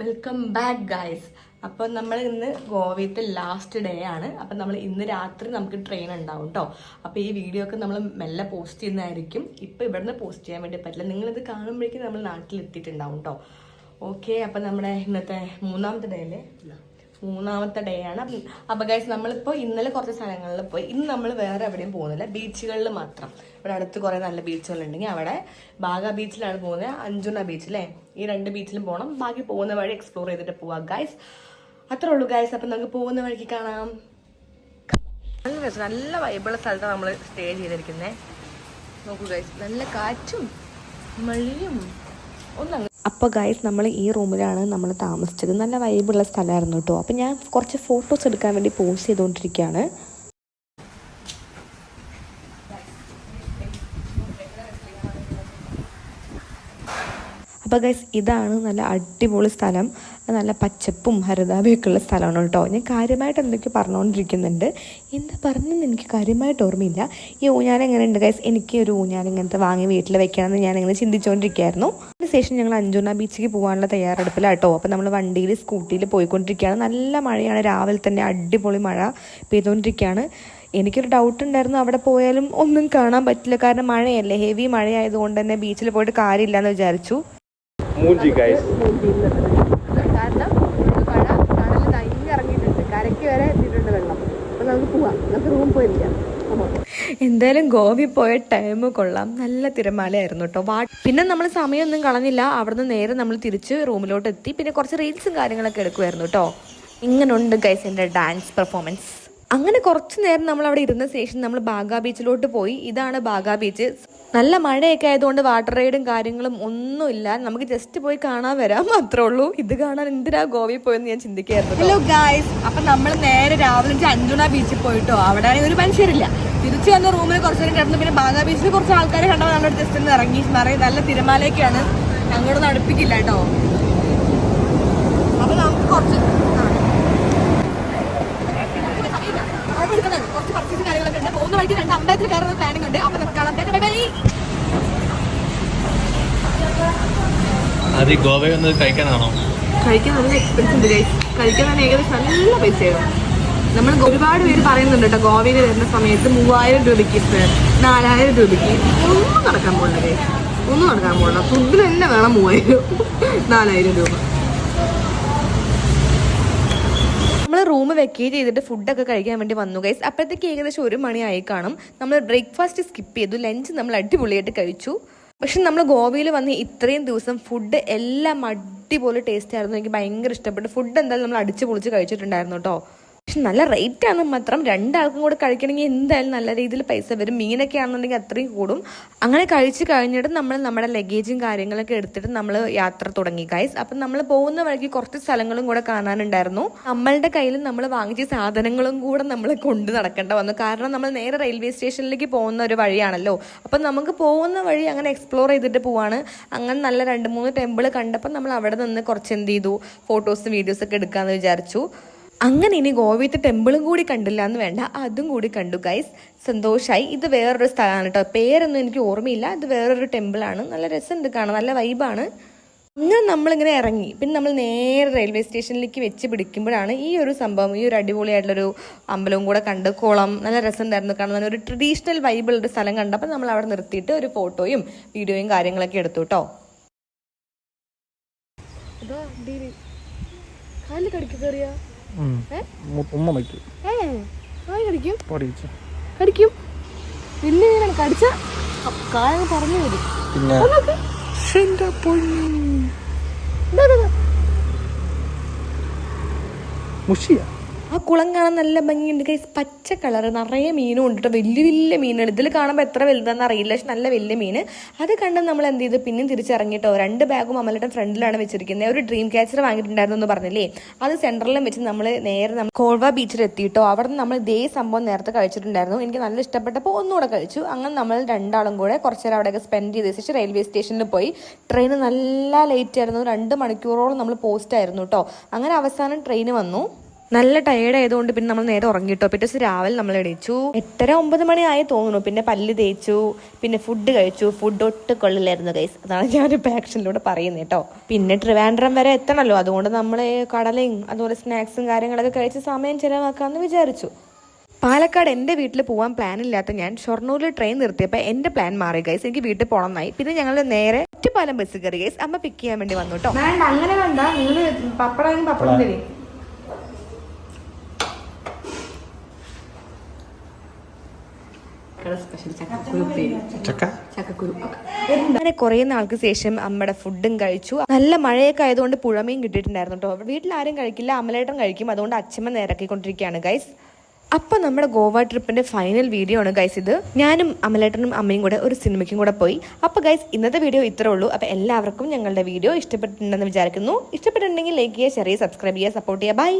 Welcome back guys അപ്പം നമ്മൾ ഇന്ന് ഗോവയത്തെ ലാസ്റ്റ് ഡേ ആണ്. അപ്പം നമ്മൾ ഇന്ന് രാത്രി നമുക്ക് ട്രെയിൻ ഉണ്ടാവും കേട്ടോ അപ്പോൾ ഈ വീഡിയോ ഒക്കെ നമ്മൾ മെല്ലെ പോസ്റ്റ് ചെയ്യുന്നതായിരിക്കും. ഇപ്പം ഇവിടുന്ന് പോസ്റ്റ് ചെയ്യാൻ വേണ്ടി പറ്റില്ല. നിങ്ങളിത് കാണുമ്പോഴേക്കും നമ്മൾ നാട്ടിലെത്തിയിട്ടുണ്ടാവും കേട്ടോ ഓക്കെ അപ്പം നമ്മുടെ ഇന്നത്തെ മൂന്നാമത്തെ ഡേ അല്ലേ? മൂന്നാമത്തെ ഡേ ആണ്. അപ്പം ഗൈസ് നമ്മളിപ്പോൾ ഇന്നലെ കുറച്ച് സ്ഥലങ്ങളിൽ പോയി. ഇന്ന് നമ്മൾ വേറെ എവിടെയും പോകുന്നില്ല. ബീച്ചുകളിൽ മാത്രം. ഇവിടെ അടുത്ത് കുറേ നല്ല ബീച്ചുകളുണ്ടെങ്കിൽ അവിടെ ബാഗ ബീച്ചിലാണ് പോകുന്നത്. അഞ്ചുണ ബീച്ച് അല്ലേ ഈ രണ്ട് ബീച്ചിലും പോകണം ബാക്കി പോകുന്ന വഴി എക്സ്പ്ലോർ ചെയ്തിട്ട് പോവാം ഗൈസ് അത്രേ ഉള്ളൂ ഗൈസ് അപ്പം നമുക്ക് പോകുന്ന വഴിക്ക് കാണാം. നല്ല രസം. നല്ല വൈബുള്ള സ്ഥലത്താണ് നമ്മൾ സ്റ്റേ ചെയ്തിരിക്കുന്നത് നോക്കൂ ഗൈസ് നല്ല കാറ്റും മഴയും. അപ്പോൾ ഗൈസ് നമ്മൾ ഈ റൂമിലാണ് നമ്മൾ താമസിച്ചത്. നല്ല വൈബുള്ള സ്ഥലമായിരുന്നു കേട്ടോ അപ്പോൾ ഞാൻ കുറച്ച് ഫോട്ടോസ് എടുക്കാൻ വേണ്ടി പോസ്റ്റ് ചെയ്തുകൊണ്ടിരിക്കുകയാണ് അപ്പോൾ ഗൈസ് ഇതാണ് നല്ല അടിപൊളി സ്ഥലം. നല്ല പച്ചപ്പും ഹരിതാഭയൊക്കെ ഉള്ള സ്ഥലമാണ് കേട്ടോ. ഞാൻ കാര്യമായിട്ട് എന്തൊക്കെ പറഞ്ഞുകൊണ്ടിരിക്കുന്നുണ്ട്. എന്താ പറഞ്ഞെന്ന് എനിക്ക് കാര്യമായിട്ട് ഓർമ്മയില്ല. ഈ ഊഞ്ഞാൻ എങ്ങനെ ഉണ്ട് ഗൈസ് എനിക്ക് ഒരു ഊഞ്ഞാൻ ഇങ്ങനത്തെ വാങ്ങി വീട്ടിൽ വെക്കണമെന്ന് ഞാൻ ഇങ്ങനെ ചിന്തിച്ചുകൊണ്ടിരിക്കുകയായിരുന്നു അതിനുശേഷം ഞങ്ങൾ അഞ്ചുണ ബീച്ചിലേക്ക് പോകാനുള്ള തയ്യാറെടുപ്പിലാട്ടോ. അപ്പോൾ നമ്മൾ വണ്ടിയിൽ സ്കൂട്ടിയിൽ പോയിക്കൊണ്ടിരിക്കുകയാണ്. നല്ല മഴയാണ്. രാവിലെ തന്നെ അടിപൊളി മഴ പെയ്തുകൊണ്ടിരിക്കുകയാണ്. എനിക്കൊരു ഡൗട്ട് ഉണ്ടായിരുന്നു. അവിടെ പോയാലും ഒന്നും കാണാൻ പറ്റില്ല. കാരണം മഴയല്ലേ. ഹെവി മഴയായതുകൊണ്ട് തന്നെ ബീച്ചിൽ പോയിട്ട് കാര്യമില്ല എന്ന് വിചാരിച്ചു. മൂഞ്ചി ഗൈസ് കാരണം മഴ കടലിൽ തങ്ങി ഇറങ്ങിയിട്ടുണ്ട് കരയ്ക്ക് വരെ എത്തിയിട്ടുണ്ട് വെള്ളം അപ്പൊ നമുക്ക് പോവാം നമുക്ക് റൂം പോയിരിക്കാം എന്തായാലും ഗോവി പോയ ടൈം കൊള്ളാം. നല്ല തിരമാലയായിരുന്നു കേട്ടോ വാ പിന്നെ നമ്മൾ സമയമൊന്നും കളഞ്ഞില്ല. അവിടുന്ന് നേരെ നമ്മൾ തിരിച്ച് റൂമിലോട്ട് എത്തി പിന്നെ കുറച്ച് റീൽസും കാര്യങ്ങളൊക്കെ എടുക്കുമായിരുന്നു കേട്ടോ ഇങ്ങനുണ്ട് ഗൈസ് എന്റെ ഡാൻസ് പെർഫോമൻസ് അങ്ങനെ കുറച്ച് നേരം നമ്മൾ അവിടെ ഇരുന്ന ശേഷം നമ്മൾ ബാഗ ബീച്ചിലോട്ട് പോയി. ഇതാണ് ബാഗ ബീച്ച്. നല്ല മഴയൊക്കെ ആയതുകൊണ്ട് വാട്ടർ റൈഡും കാര്യങ്ങളും ഒന്നുമില്ല. നമുക്ക് ജസ്റ്റ് പോയി കാണാൻ വരാം മാത്രമേ ഉള്ളൂ. ഇത് കാണാൻ എന്തിനാ ഗോവയിൽ പോയെന്ന് ഞാൻ ചിന്തിക്കായിരുന്നു ഹലോ ഗായ്സ് അപ്പൊ നമ്മൾ നേരെ രാവിലെ അഞ്ചുണ ബീച്ചിൽ പോയിട്ടോ അവിടെ ഒരു മനുഷ്യരില്ല. തിരിച്ചു വന്ന റൂമിൽ കുറച്ച് നേരം കിടന്നു പിന്നെ ബാഗാ ബീച്ചിൽ കുറച്ച് ആൾക്കാരെ കണ്ടപ്പോൾ ഞങ്ങളുടെ ജസ്റ്റ് ഒന്ന് ഇറങ്ങി. നിറയെ നല്ല തിരമാലയൊക്കെയാണ്. ഞങ്ങളൊന്നും അടുപ്പിക്കില്ല കേട്ടോ. അപ്പൊ നമുക്ക് കുറച്ച്. കുറച്ച് പർച്ചേസ് കാര്യങ്ങളൊക്കെ ഉണ്ട്. പോകുന്ന വഴിക്ക് രണ്ട് അമ്പലത്തിൽ കയറുന്ന പ്ലാനിങ് ഉണ്ട്. അപ്പോൾ നമുക്ക് കാണാം. ബൈ ബൈ അത് ഗോവയിൽ ഒന്ന് കഴിക്കാനാണോ? കഴിക്കാൻ നല്ല എക്സ്പെൻസ് ഉണ്ട്. കഴിക്കാൻ തന്നെ ഏകദേശം നല്ല പൈസയാകും നമ്മൾ ഒരുപാട് പേര് പറയുന്നുണ്ട് കേട്ടോ ഗോവയിൽ വരുന്ന സമയത്ത് മൂവായിരം രൂപയ്ക്ക് നാലായിരം രൂപയ്ക്ക് ഒന്നും നടക്കാൻ പോകണ്ടേ. ഒന്നും നടക്കാൻ പോകണ്ട ഫുഡിന് തന്നെ വേണം മൂവായിരം നാലായിരം രൂപ. നമ്മൾ റൂം വെക്കേറ്റ് ചെയ്തിട്ട് ഫുഡൊക്കെ കഴിക്കാൻ വേണ്ടി വന്നു ഗൈസ് അപ്പോഴത്തേക്ക് ഏകദേശം ഒരു മണിയായി കാണും. നമ്മൾ ബ്രേക്ക്ഫാസ്റ്റ് സ്കിപ്പ് ചെയ്തു ലഞ്ച് നമ്മൾ അടിപൊളിയായിട്ട് കഴിച്ചു. പക്ഷെ നമ്മൾ ഗോവയിൽ വന്ന് ഇത്രയും ദിവസം ഫുഡ് എല്ലാം അടിപൊളി ടേസ്റ്റ് ആയിരുന്നു. എനിക്ക് ഭയങ്കര ഇഷ്ടപ്പെട്ടു. ഫുഡ് എന്തായാലും നമ്മൾ അടിച്ചു പൊളിച്ച് കഴിച്ചിട്ടുണ്ടായിരുന്നു കേട്ടോ പക്ഷെ നല്ല റേറ്റ് ആണ് മാത്രം. രണ്ടാൾക്കും കൂടെ കഴിക്കണമെങ്കിൽ എന്തായാലും നല്ല രീതിയിൽ പൈസ വരും. മീനൊക്കെ ആണെന്നുണ്ടെങ്കിൽ അത്രയും കൂടും. അങ്ങനെ കഴിച്ച് കഴിഞ്ഞിട്ട് നമ്മൾ നമ്മുടെ ലഗേജും കാര്യങ്ങളൊക്കെ എടുത്തിട്ട് നമ്മൾ യാത്ര തുടങ്ങി ഗൈസ് അപ്പം നമ്മൾ പോകുന്ന വഴിക്ക് കുറച്ച് സ്ഥലങ്ങളും കൂടെ കാണാനുണ്ടായിരുന്നു. നമ്മളുടെ കയ്യിൽ നമ്മൾ വാങ്ങിച്ച സാധനങ്ങളും കൂടെ നമ്മൾ കൊണ്ടു നടക്കേണ്ട വന്നു. കാരണം നമ്മൾ നേരെ റെയിൽവേ സ്റ്റേഷനിലേക്ക് പോകുന്ന ഒരു വഴിയാണല്ലോ. അപ്പം നമുക്ക് പോകുന്ന വഴി അങ്ങനെ എക്സ്പ്ലോർ ചെയ്തിട്ട് പോവാണ്. അങ്ങനെ നല്ല രണ്ട് മൂന്ന് ടെമ്പിൾ കണ്ടപ്പോൾ നമ്മൾ അവിടെ നിന്ന് കുറച്ച് എന്ത് ചെയ്തു? ഫോട്ടോസും വീഡിയോസൊക്കെ എടുക്കാമെന്ന് വിചാരിച്ചു. അങ്ങനെ ഇനി ഗോവയത്തെ ടെമ്പിളും കൂടി കണ്ടില്ല എന്ന് വേണ്ട അതും കൂടി കണ്ടു ഗൈസ് സന്തോഷമായി ഇത് വേറൊരു സ്ഥലമാണ് കേട്ടോ പേരൊന്നും എനിക്ക് ഓർമ്മയില്ല. ഇത് വേറൊരു ടെമ്പിളാണ്. നല്ല രസമുണ്ട് കാണാൻ. നല്ല വൈബാണ് അങ്ങനെ നമ്മളിങ്ങനെ ഇറങ്ങി. പിന്നെ നമ്മൾ നേരെ റെയിൽവേ സ്റ്റേഷനിലേക്ക് വെച്ച് പിടിക്കുമ്പോഴാണ് ഈ ഒരു സംഭവം ഈ ഒരു അടിപൊളിയായിട്ടുള്ളൊരു അമ്പലവും കൂടെ കണ്ട് കുളം. നല്ല രസം ഉണ്ടായിരുന്നു കാണാൻ ഒരു ട്രഡീഷണൽ വൈബിളുടെ സ്ഥലം കണ്ടപ്പോൾ നമ്മൾ അവിടെ നിർത്തിയിട്ട് ഒരു ഫോട്ടോയും വീഡിയോയും കാര്യങ്ങളൊക്കെ എടുത്തു കേട്ടോ കാലിൽ കടിക്കുക കയറിയാ? ഉമ്മ വയ്ക്കും കടിക്കും? പിന്നെ ഞാൻ കടിച്ച കാലം പറഞ്ഞു വരും. പിന്നെ? മുഷിയ? ആ കുളം കാണാൻ നല്ല ഭംഗിയുണ്ട്. കൈസ് പച്ച കളർ നിറയെ മീനും ഉണ്ട് കേട്ടോ വലിയ വലിയ മീനുകൾ. ഇതിൽ കാണുമ്പോൾ എത്ര വലുതാണെന്ന് അറിയില്ല പക്ഷെ നല്ല വലിയ മീൻ അത് കണ്ട് നമ്മൾ എന്ത് ചെയ്തു? പിന്നെയും തിരിച്ചിറങ്ങിയിട്ടോ രണ്ട് ബാഗും അമ്മയുടെ ഫ്രണ്ടിലാണ് വെച്ചിരിക്കുന്നത്. ഒരു ഡ്രീം ക്യാച്ചർ വാങ്ങിയിട്ടുണ്ടായിരുന്നു എന്ന് പറഞ്ഞില്ലേ? അത് സെന്ററിലും വെച്ച് നമ്മൾ നേരെ നമ്മൾ കോൾവ ബീച്ചിൽ എത്തിയിട്ടോ. അവിടെ നിന്ന് നമ്മൾ ഇതേ സംഭവം നേരത്തെ കഴിച്ചിട്ടുണ്ടായിരുന്നു. എനിക്ക് നല്ല ഇഷ്ടപ്പെട്ടപ്പോൾ ഒന്നുകൂടെ കഴിച്ചു. അങ്ങനെ നമ്മൾ രണ്ടാളും കൂടെ കുറച്ച് നേരം അവിടെയൊക്കെ സ്പെൻഡ് ചെയ്ത ശേഷം റെയിൽവേ സ്റ്റേഷനിൽ പോയി. ട്രെയിൻ നല്ല ലേറ്റ് ആയിരുന്നു. രണ്ട് മണിക്കൂറോളം നമ്മൾ പോസ്റ്റ് ആയിരുന്നു കേട്ടോ അങ്ങനെ അവസാനം ട്രെയിൻ വന്നു. നല്ല ടയേർഡ് ആയതുകൊണ്ട് പിന്നെ നമ്മൾ നേരെ ഉറങ്ങിയിട്ടോ പിറ്റേ ദിവസം രാവിലെ നമ്മൾ എണീച്ചു. എട്ടര ഒമ്പത് മണിയായി തോന്നുന്നു. പിന്നെ പല്ല് തേച്ചു. പിന്നെ ഫുഡ് കഴിച്ചു. ഫുഡ് ഒട്ട് കൊള്ളില്ലായിരുന്നു ഗൈസ് അതാണ് ഞാൻ ഞാനിപ്പോൾ ആക്ഷനിലൂടെ പറയുന്നത് കേട്ടോ. പിന്നെ ട്രിവാൻഡ്രം വരെ എത്തണമല്ലോ അതുകൊണ്ട് നമ്മൾ കടലയും അതുപോലെ സ്നാക്സും കാര്യങ്ങളൊക്കെ കഴിച്ച് സമയം ചിലവാക്കാമെന്ന് വിചാരിച്ചു. പാലക്കാട് എന്റെ വീട്ടിൽ പോകാൻ പ്ലാൻ ഇല്ലാത്ത ഞാൻ ഷൊർണൂരിൽ ട്രെയിൻ നിർത്തിയപ്പോൾ എന്റെ പ്ലാൻ മാറി ഗൈസ് എനിക്ക് വീട്ടിൽ പോകണം പോകണമെന്നായി പിന്നെ ഞങ്ങൾ നേരെ ഒറ്റപ്പാലം ബസ് കയറി ഗൈസ് അമ്മ പിക്ക് ചെയ്യാൻ വേണ്ടി വന്നു കേട്ടോ. അങ്ങനെ വേണ്ട. നിങ്ങൾ പപ്പടം പപ്പടം തരും. സ്പെഷ്യൽ ചക്ക? അങ്ങനെ കുറേ നാൾക്ക് ശേഷം അമ്മയുടെ ഫുഡും കഴിച്ചു. നല്ല മഴയൊക്കെ ആയതുകൊണ്ട് പുഴമീൻ കിട്ടിയിട്ടുണ്ടായിരുന്നു കേട്ടോ. വീട്ടിൽ ആരും കഴിക്കില്ല അമലേട്ടൻ കഴിക്കും. അതുകൊണ്ട് അച്ഛമ്മ നേരാക്കിക്കൊണ്ടിരിക്കുകയാണ് ഗൈസ് അപ്പൊ നമ്മുടെ ഗോവ ട്രിപ്പിന്റെ ഫൈനൽ വീഡിയോ ആണ് ഗൈസ് ഇത്. ഞാനും അമലേട്ടനും അമ്മയും കൂടെ ഒരു സിനിമയ്ക്കും കൂടെ പോയി. അപ്പൊ ഗൈസ് ഇന്നത്തെ വീഡിയോ ഇത്രേ ഉള്ളൂ. അപ്പൊ എല്ലാവർക്കും ഞങ്ങളുടെ വീഡിയോ ഇഷ്ടപ്പെട്ടിട്ടുണ്ടെന്ന് വിചാരിക്കുന്നു. ഇഷ്ടപ്പെട്ടിട്ടുണ്ടെങ്കിൽ ലൈക്ക് ചെയ്യുക ചെറിയ ചെയ്യുക സബ്സ്ക്രൈബ് ചെയ്യുക സപ്പോർട്ട് ചെയ്യുക. ബൈ